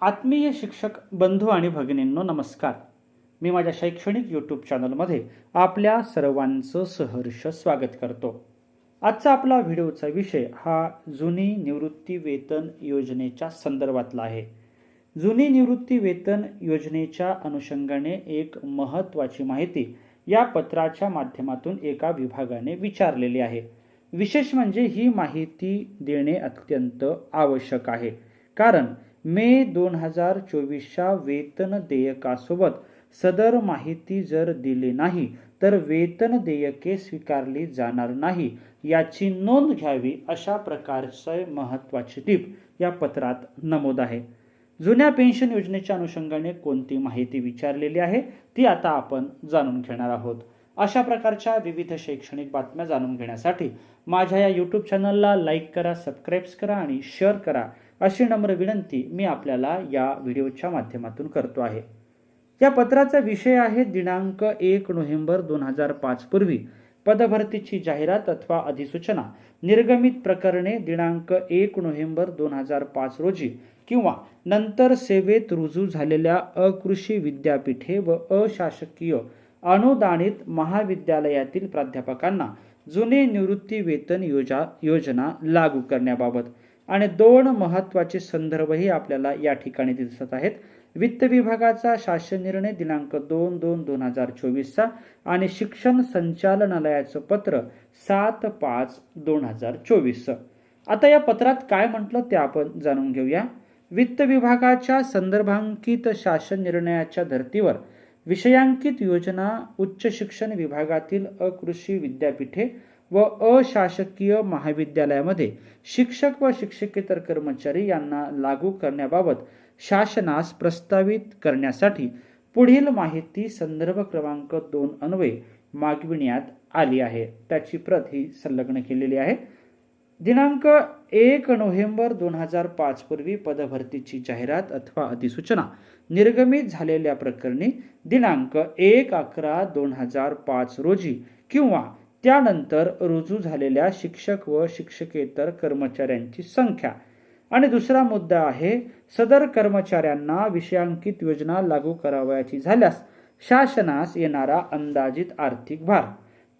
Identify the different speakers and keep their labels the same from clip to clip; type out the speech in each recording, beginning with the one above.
Speaker 1: आत्मीय शिक्षक बंधू आणि भगिनींनो नमस्कार. मी माझ्या शैक्षणिक यूट्यूब चॅनलमध्ये आपल्या सर्वांचं सहर्ष स्वागत करतो. आजचा आपला व्हिडिओचा विषय हा जुनी निवृत्ती वेतन योजनेच्या संदर्भातला आहे. जुनी निवृत्ती वेतन योजनेच्या अनुषंगाने एक महत्त्वाची माहिती या पत्राच्या माध्यमातून एका विभागाने विचारलेली आहे. विशेष म्हणजे ही माहिती देणे अत्यंत आवश्यक आहे. कारण मे दोन हजार चोवीसच्या वेतन देयकासोबत सदर माहिती जर दिली नाही तर वेतन देयके स्वीकारली जाणार नाही याची नोंद घ्यावी अशा प्रकारचे महत्त्वाची टीप या पत्रात नमूद आहे. जुन्या पेन्शन योजनेच्या अनुषंगाने कोणती माहिती विचारलेली आहे ती आता आपण जाणून घेणार आहोत. अशा प्रकारच्या विविध शैक्षणिक बातम्या जाणून घेण्यासाठी माझ्या या यूट्यूब चॅनलला लाईक करा सबस्क्राईब्स करा आणि शेअर करा अशी नम्र विनंती मी आपल्याला या व्हिडिओच्या माध्यमातून करतो आहे. या पत्राचा विषय आहे दिनांक एक नोव्हेंबर दोन हजार पाच पूर्वी पदभरतीची जाहिरात अथवा अधिसूचना निर्गमित प्रकरणे दिनांक एक नोव्हेंबर दोन हजार पाच रोजी किंवा नंतर सेवेत रुजू झालेल्या अकृषी विद्यापीठे व अशासकीय अनुदानित महाविद्यालयातील प्राध्यापकांना जुने निवृत्ती वेतन योजा योजना लागू करण्याबाबत. आणि दोन महत्त्वाचे संदर्भही आपल्याला या ठिकाणी दिसत आहेत. वित्त विभागाचा शासन निर्णय दिनांक दोन दोन दोन हजार चोवीसचा आणि शिक्षण संचालनालयाचं पत्र सात पाच दोन हजार चोवीसचं आता या पत्रात काय म्हटलं ते आपण जाणून घेऊया. वित्त विभागाच्या संदर्भांकित शासन निर्णयाच्या धर्तीवर विषयांकित योजना उच्च शिक्षण विभागातील अकृषी विद्यापीठे व अशासकीय महाविद्यालयामध्ये शिक्षक व शिक्षकेतर कर्मचारी यांना लागू करण्याबाबत शासनास प्रस्तावित करण्यासाठी पुढील माहिती संदर्भ क्रमांक दोन अन्वये मागविण्यात आली आहे. त्याची प्रत ही संलग्न केलेली आहे. दिनांक एक नोव्हेंबर दोन हजार पाच पूर्वी पदभरतीची जाहिरात अथवा अधिसूचना निर्गमित झालेल्या प्रकरणी दिनांक एक अकरा दोन हजार पाच रोजी किंवा त्यानंतर रुजू झालेल्या शिक्षक व शिक्षकेतर कर्मचाऱ्यांची संख्या. आणि दुसरा मुद्दा आहे सदर कर्मचाऱ्यांना विषयांकित योजना लागू करावयाची झाल्यास शासनास येणारा अंदाजित आर्थिक भार.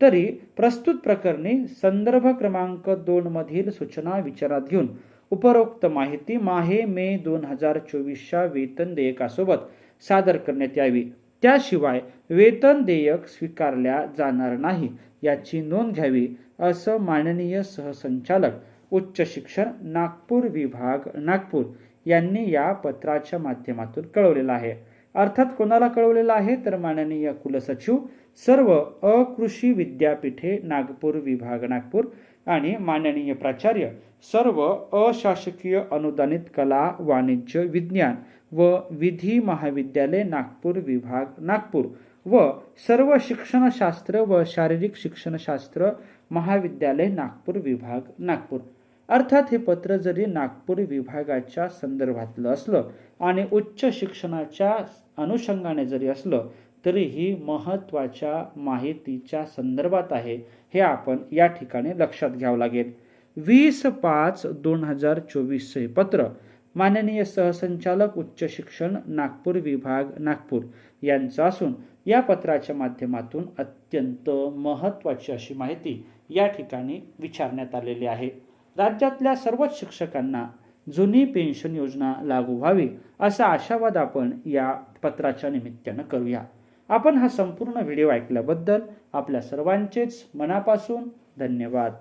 Speaker 1: तरी प्रस्तुत प्रकरणी संदर्भ क्रमांक दोन मधील सूचना विचारात घेऊन उपरोक्त माहिती माहे मे दोन हजार चोवीसच्या वेतन देयकासोबत सादर करण्यात यावी. त्याशिवाय वेतन देयक स्वीकारल्या जाणार नाही याची नोंद घ्यावी असं माननीय सहसंचालक उच्च शिक्षण नागपूर विभाग नागपूर यांनी या पत्राच्या माध्यमातून कळवलेलं आहे. अर्थात कोणाला कळवलेलं आहे? तर माननीय कुलसचिव सर्व अकृषी विद्यापीठे नागपूर विभाग नागपूर आणि माननीय प्राचार्य सर्व अशासकीय अनुदानित कला वाणिज्य विज्ञान व विधी महाविद्यालय नागपूर विभाग नागपूर व सर्व शिक्षणशास्त्र व शारीरिक शिक्षणशास्त्र महाविद्यालय नागपूर विभाग नागपूर. अर्थात हे पत्र जरी नागपूर विभागाच्या संदर्भातलं असलं आणि उच्च शिक्षणाच्या अनुषंगाने जरी असलं तरीही महत्त्वाच्या माहितीच्या संदर्भात आहे हे आपण या ठिकाणी लक्षात घ्यावं लागेल. वीस पाच दोन हजार चोवीस हे पत्र माननीय सहसंचालक उच्च शिक्षण नागपूर विभाग नागपूर यांचं असून या पत्राच्या माध्यमातून अत्यंत महत्त्वाची अशी माहिती या ठिकाणी विचारण्यात आलेली आहे. राज्यातल्या सर्वच शिक्षकांना जुनी पेन्शन योजना लागू व्हावी असा आशावाद आपण या पत्राच्या निमित्तानं करूया. आपण हा संपूर्ण व्हिडिओ ऐकल्याबद्दल आपल्या सर्वांचेच मनापासून धन्यवाद.